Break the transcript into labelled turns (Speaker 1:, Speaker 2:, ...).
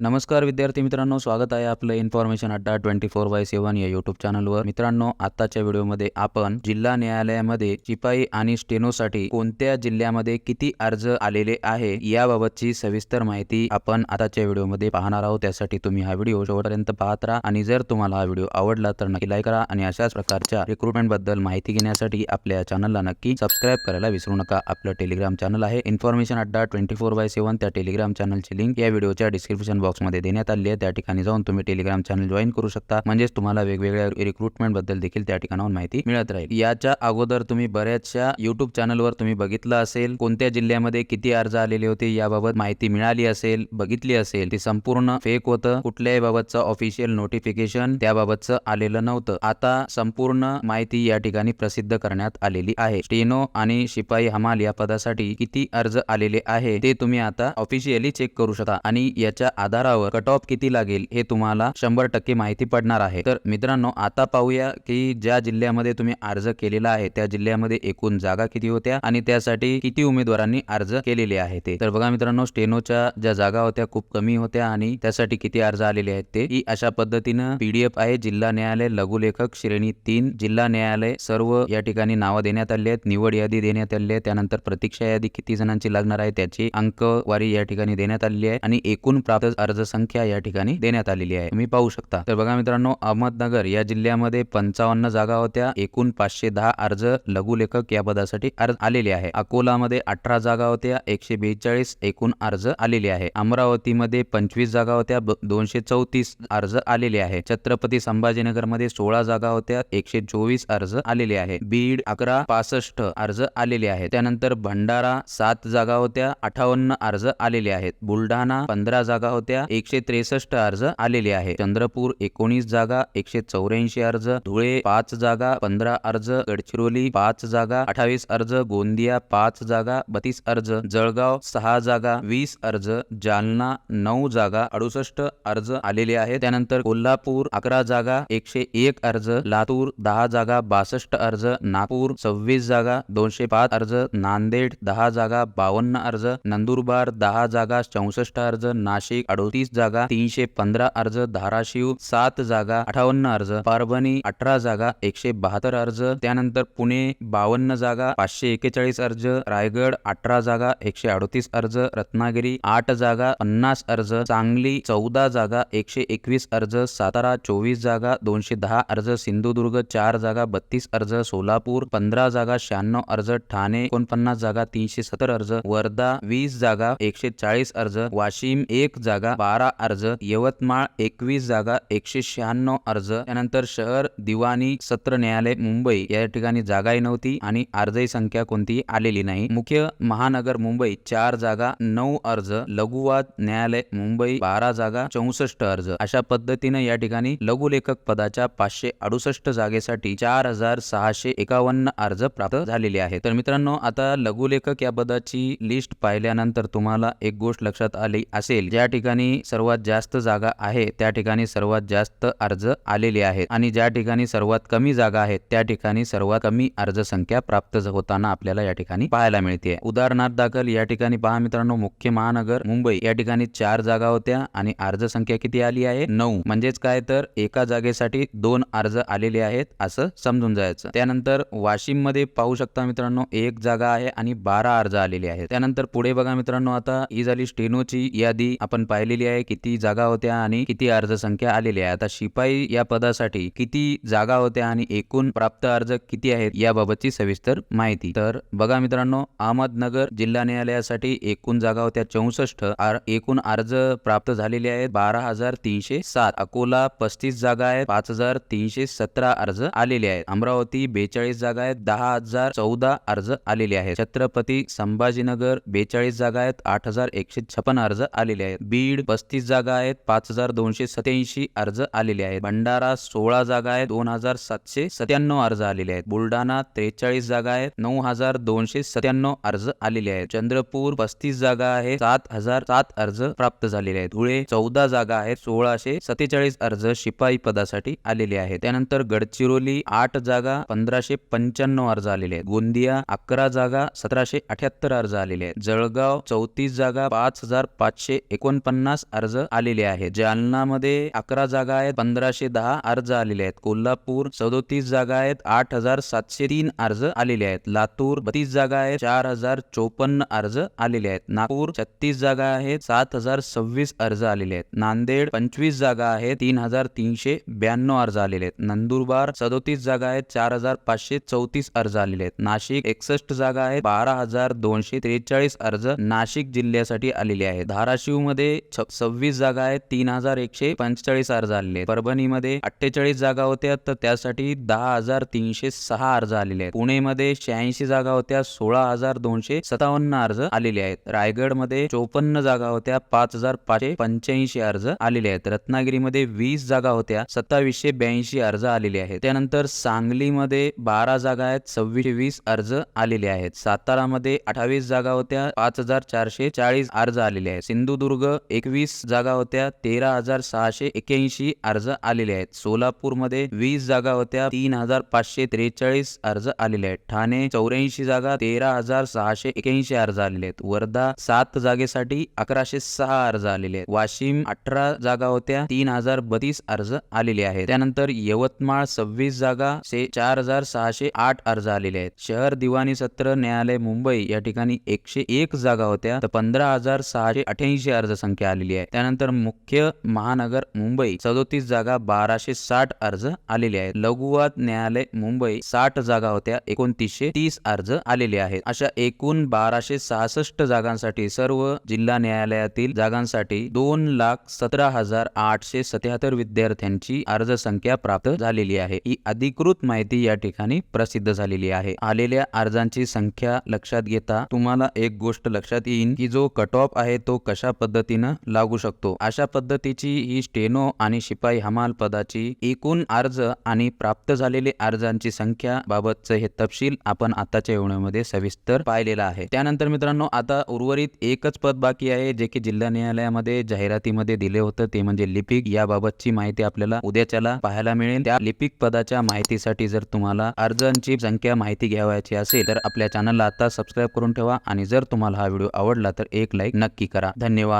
Speaker 1: नमस्कार विद्यार्थी मित्रांनो स्वागत आहे आपलं इन्फॉर्मेशन अड्डा ट्वेंटी फोर बाय सेवन या युट्यूब चॅनलवर मित्रांनो आताच्या व्हिडिओमध्ये आपण जिल्हा न्यायालयामध्ये शिपाई आणि स्टेनोसाठी कोणत्या जिल्ह्यामध्ये किती अर्ज आलेले आहे याबाबतची सविस्तर माहिती आपण आताच्या व्हिडिओमध्ये पाहणार आहोत. त्यासाठी तुम्ही हा व्हिडिओ शेवटपर्यंत पाहत राहा आणि जर तुम्हाला हा व्हिडिओ आवडला तर नक्की लाईक करा आणि अशाच प्रकारच्या रिक्रुटमेंटबद्दल माहिती घेण्यासाठी आपल्या चॅनलला नक्की सबस्क्राईब करायला विसरू नका. आपलं टेलिग्राम चॅनल आहे information Adda twenty four by seven त्या टेलिग्राम चॅनलची लिंक या व्हिडिओच्या डिस्क्रिप्शन बॉक्समध्ये देण्यात आली आहे. त्या ठिकाणी जाऊन तुम्ही टेलिग्राम चॅनल जॉईन करू शकता. म्हणजेच तुम्हाला वेगवेगळ्या रिक्रुटमेंटबद्दल देखील त्या ठिकाणाहून माहिती मिळत राहील. याच्या अगोदर तुम्ही बऱ्याचशा युट्यूब चॅनलवर तुम्ही बघितलं असेल कोणत्या जिल्ह्यामध्ये किती अर्ज आलेले होते याबाबत माहिती मिळाली असेल बघितली असेल ती संपूर्ण फेक होतं. कुठल्याही बाबतचं ऑफिशियल नोटिफिकेशन त्याबाबतचं आलेलं नव्हतं. आता संपूर्ण माहिती या ठिकाणी प्रसिद्ध करण्यात आलेली आहे. स्टेनो आणि शिपाई हमाल या पदासाठी किती अर्ज आलेले आहे ते तुम्ही आता ऑफिशियली चेक करू शकता. आणि याच्या आधार आधारावर कट ऑफ किती लागेल हे तुम्हाला शंभर टक्के माहिती पडणार आहे. तर मित्रांनो आता पाहूया की ज्या जिल्ह्यामध्ये तुम्ही अर्ज केलेला आहे त्या जिल्ह्यामध्ये एकूण जागा किती होत्या आणि त्यासाठी किती उमेदवारांनी अर्ज केलेले आहे ते. तर बघा मित्रांनो स्टेनोच्या ज्या जागा होत्या खूप कमी होत्या आणि त्यासाठी किती अर्ज आलेले आहेत ते. ही अशा पद्धतीनं पीडीएफ आहे जिल्हा न्यायालय लघुलेखक श्रेणी तीन जिल्हा न्यायालय सर्व या ठिकाणी नावं देण्यात आली आहेत निवड यादी देण्यात आली आहे त्यानंतर प्रतीक्षा यादी किती जणांची लागणार आहे त्याची अंकवारी या ठिकाणी देण्यात आलेली आहे आणि एकूण प्राप्त अर्ज संख्या या ठिकाणी देण्यात आलेली आहे. तुम्ही पाहू शकता. तर बघा मित्रांनो अहमदनगर या जिल्ह्यामध्ये पंचावन्न जागा होत्या. एकूण पाचशे दहा अर्ज लघुलेखक या पदासाठी अर्ज आलेले आहे. अकोलामध्ये अठरा जागा होत्या एकशे बेचाळीस एकूण अर्ज आलेले आहे. अमरावतीमध्ये पंचवीस जागा होत्या ब- दोनशे चौतीस अर्ज आलेले आहे. छत्रपती संभाजीनगरमध्ये सोळा जागा होत्या एकशे चोवीस अर्ज आलेले आहे. बीड अकरा पासष्ट अर्ज आलेले आहेत. त्यानंतर भंडारा सात जागा होत्या अठ्ठावन्न अर्ज आलेले आहेत. बुलढाणा पंधरा जागा होत्या एकशे त्रेसष्ट अर्ज आलेले आहे. चंद्रपूर एकोणीस जागा एकशे चौऱ्याऐंशी अर्ज धुळे पाच जागा पंधरा अर्ज गडचिरोली पाच जागा अठ्ठावीस अर्ज गोंदिया पाच जागा बत्तीस अर्ज जळगाव सहा जागा वीस अर्ज जालना नऊ जागा अडुसष्ट अर्ज आलेले आहेत. त्यानंतर कोल्हापूर अकरा जागा एकशे एक अर्ज लातूर दहा जागा बासष्ट अर्ज नागपूर सव्वीस जागा दोनशे पाच अर्ज नांदेड दहा जागा बावन्न अर्ज नंदुरबार दहा जागा चौसष्ट अर्ज नाशिक अडोतीस जागा तीनशे पंधरा अर्ज धाराशिव सात जागा अठावन्न अर्ज परभणी अठरा जागा एकशे बहात्तर अर्ज त्यानंतर पुणे बावन्न जागा पाचशे एकेचाळीस अर्ज रायगड अठरा जागा एकशे अडतीस अर्ज रत्नागिरी आठ जागा पन्नास अर्ज सांगली चौदा जागा एकशे एकवीस अर्ज सातारा चोवीस जागा दोनशे दहा अर्ज सिंधुदुर्ग चार जागा बत्तीस अर्ज सोलापूर पंधरा जागा शहाण्णव अर्ज ठाणे एकोणपन्नास जागा तीनशे सत्तर अर्ज वर्धा वीस जागा एकशे चाळीस अर्ज वाशिम एक जागा बारा अर्ज यवतमाळ एकवीस जागा एकशे शहाण्णव अर्ज त्यानंतर शहर दिवाणी सत्र न्यायालय मुंबई या ठिकाणी जागाही नव्हती आणि अर्जही संख्या कोणतीही आलेली नाही. मुख्य महानगर मुंबई चार जागा नऊ अर्ज लघुवाद न्यायालय मुंबई बारा जागा चौसष्ट अर्ज. अशा पद्धतीने या ठिकाणी लघुलेखक पदाच्या पाचशे अडुसष्ट जागेसाठी चार हजार सहाशे एकावन्न अर्ज प्राप्त झालेले आहेत. तर मित्रांनो आता लघुलेखक या पदाची लिस्ट पाहिल्यानंतर तुम्हाला एक गोष्ट लक्षात आली असेल. ज्या ठिकाणी सर्वात जास्त जागा आहे त्या ठिकाणी सर्वात जास्त अर्ज आलेले आहेत. आणि ज्या ठिकाणी सर्वात कमी जागा आहेत त्या ठिकाणी सर्वात कमी अर्ज संख्या प्राप्त होताना आपल्याला या ठिकाणी पाहायला मिळते. उदाहरणार्थ दाखल या ठिकाणी पहा मित्रांनो मुख्य महानगर मुंबई. या ठिकाणी चार जागा होत्या आणि अर्ज संख्या किती आली आहे? नऊ. म्हणजेच काय तर एका जागेसाठी दोन अर्ज आलेले आहेत असं समजून जायचं. त्यानंतर वाशिममध्ये पाहू शकता मित्रांनो एक जागा आहे आणि बारा अर्ज आलेले आहेत. त्यानंतर पुढे बघा मित्रांनो आता ही झाली स्टेनोची यादी. आपण पाहिली दिलेली आहे किती जागा होत्या आणि किती अर्ज संख्या आलेली आहे. आता शिपाई या पदासाठी किती जागा होत्या आणि एकूण प्राप्त अर्ज किती आहेत याबाबतची सविस्तर माहिती. तर बघा मित्रांनो अहमदनगर जिल्हा न्यायालयासाठी एकूण जागा होत्या चौसष्ट एकूण अर्ज प्राप्त झालेले आहेत बारा हजार तीनशे सात. अकोला पस्तीस जागा आहेत पाच हजार तीनशे सतरा अर्ज आलेले आहेत. अमरावती बेचाळीस जागा आहेत दहा हजार चौदा अर्ज आलेले आहेत. छत्रपती संभाजीनगर बेचाळीस जागा आहेत आठ हजार एकशे छप्पन अर्ज आलेले आहेत. बीड पस्तीस जागा आहेत पाच हजार दोनशे सत्याऐंशी अर्ज आलेले आहेत. भंडारा सोळा जागा आहेत दोन हजार सातशे सत्त्याण्णव अर्ज आलेले आहेत. बुलढाणा त्रेचाळीस जागा आहेत नऊ हजार दोनशे सत्त्याण्णव अर्ज आलेले आहेत. चंद्रपूर पस्तीस जागा आहेत सात हजार सात अर्ज प्राप्त झालेले आहेत. धुळे चौदा जागा आहेत सोळाशे सत्तेचाळीस अर्ज शिपाई पदासाठी आलेले आहेत. त्यानंतर गडचिरोली आठ जागा पंधराशे पंच्याण्णव अर्ज आलेले आहेत. गोंदिया अकरा जागा सतराशे अठ्याहत्तर अर्ज आलेले आहेत. जळगाव चौतीस जागा पाच हजार पाचशे एकोणपन्नास पन्नास अर्ज आलेले आहेत. जालनामध्ये अकरा जागा आहेत पंधराशे दहा अर्ज आलेले आहेत. कोल्हापूर सदोतीस जागा आहेत आठ हजार सातशे तीन अर्ज आलेले आहेत. लातूर बत्तीस जागा आहेत चार हजार चोपन्न अर्ज आलेले आहेत. नागपूर छत्तीस जागा आहेत सात हजार सव्वीस अर्ज आलेले आहेत. नांदेड पंचवीस जागा आहेत तीन हजार तीनशे ब्याण्णव अर्ज आलेले आहेत. नंदुरबार सदोतीस जागा आहेत चार हजार पाचशे चौतीस अर्ज आलेले आहेत. नाशिक एकसष्ट जागा आहेत बारा हजार दोनशे त्रेचाळीस अर्ज नाशिक जिल्ह्यासाठी आलेले आहेत. धाराशिवमध्ये सव्वीस जागा आहेत तीन हजार एकशे पंचेचाळीस अर्ज आलेले आहेत. परभणीमध्ये अठ्ठेचाळीस जागा होत्या तर त्यासाठी दहा हजार तीनशे सहा अर्ज आलेले आहेत. पुणेमध्ये शहाऐंशी जागा होत्या सोळा हजार दोनशे सत्तावन्न अर्ज आलेले आहेत. रायगडमध्ये चोपन्न जागा होत्या पाच हजार पाचशे पंच्याऐंशी अर्ज आलेले आहेत. रत्नागिरीमध्ये वीस जागा होत्या सत्तावीसशे ब्याऐंशी अर्ज आलेले आहेत. त्यानंतर सांगलीमध्ये बारा जागा आहेत सव्वीसशे वीस अर्ज आलेले आहेत. सातारामध्ये अठ्ठावीस जागा होत्या पाच हजार चारशे चाळीस अर्ज आलेले आहेत. सिंधुदुर्ग एक एकवीस जागा होत्या तेरा हजार सहाशे एक्याऐंशी अर्ज आलेले आहेत. सोलापूरमध्ये वीस जागा होत्या तीन हजार पाचशे त्रेचाळीस अर्ज आलेले आहेत. ठाणे चौऱ्याऐंशी जागा तेरा हजार सहाशे एक्याऐंशी अर्ज आलेले आहेत. वर्धा सात जागेसाठी अकराशे सहा अर्ज आलेले आहेत. वाशिम अठरा जागा होत्या तीन हजार बत्तीस अर्ज आलेले आहेत. त्यानंतर यवतमाळ सव्वीस जागा से चार हजार सहाशे आठ अर्ज आलेले आहेत. शहर दिवाणी सत्र न्यायालय मुंबई या ठिकाणी एकशे एक जागा होत्या तर पंधरा हजार सहाशे अठ्याऐंशी अर्ज संख्या आलेली आहे. त्यानंतर मुख्य महानगर मुंबई सदोतीस जागा बाराशे साठ अर्ज आलेले आहेत. लघुवाद न्यायालय मुंबई साठ जागा होत्या एकोणतीसशे तीस अर्ज आलेले आहेत. अशा एकूण बाराशे सहासष्ट जागांसाठी सर्व जिल्हा न्यायालयातील जागांसाठी दोन लाख सतरा हजार आठशे सत्याहत्तर विद्यार्थ्यांची अर्ज संख्या प्राप्त झालेली आहे. ही अधिकृत माहिती या ठिकाणी प्रसिद्ध झालेली आहे. आलेल्या अर्जांची संख्या लक्षात घेता तुम्हाला एक गोष्ट लक्षात येईल की जो कट ऑफ आहे तो कशा पद्धतीनं लागू शकतो. अशा पद्धतीची ही स्टेनो आणि शिपाई हमाल पदाची एकूण अर्ज आणि प्राप्त झालेले अर्जांची संख्या बाबतचे हे तपशील आपण आताच्या व्हिडिओमध्ये सविस्तर पाहिलेला आहे. त्यानंतर मित्रांनो आता उर्वरित एकच पद बाकी आहे जे की जिल्हा न्यायालयामध्ये जाहिरातीमध्ये दिले होतं ते म्हणजे लिपिक. याबाबतची माहिती आपल्याला उद्याच्याला पाहायला मिळेल. त्या लिपिक पदाच्या माहितीसाठी जर तुम्हाला अर्जांची संख्या माहिती घ्यावायची असेल तर आपल्या चॅनलला आता सबस्क्राईब करून ठेवा आणि जर तुम्हाला हा व्हिडिओ आवडला तर एक लाईक नक्की करा. धन्यवाद.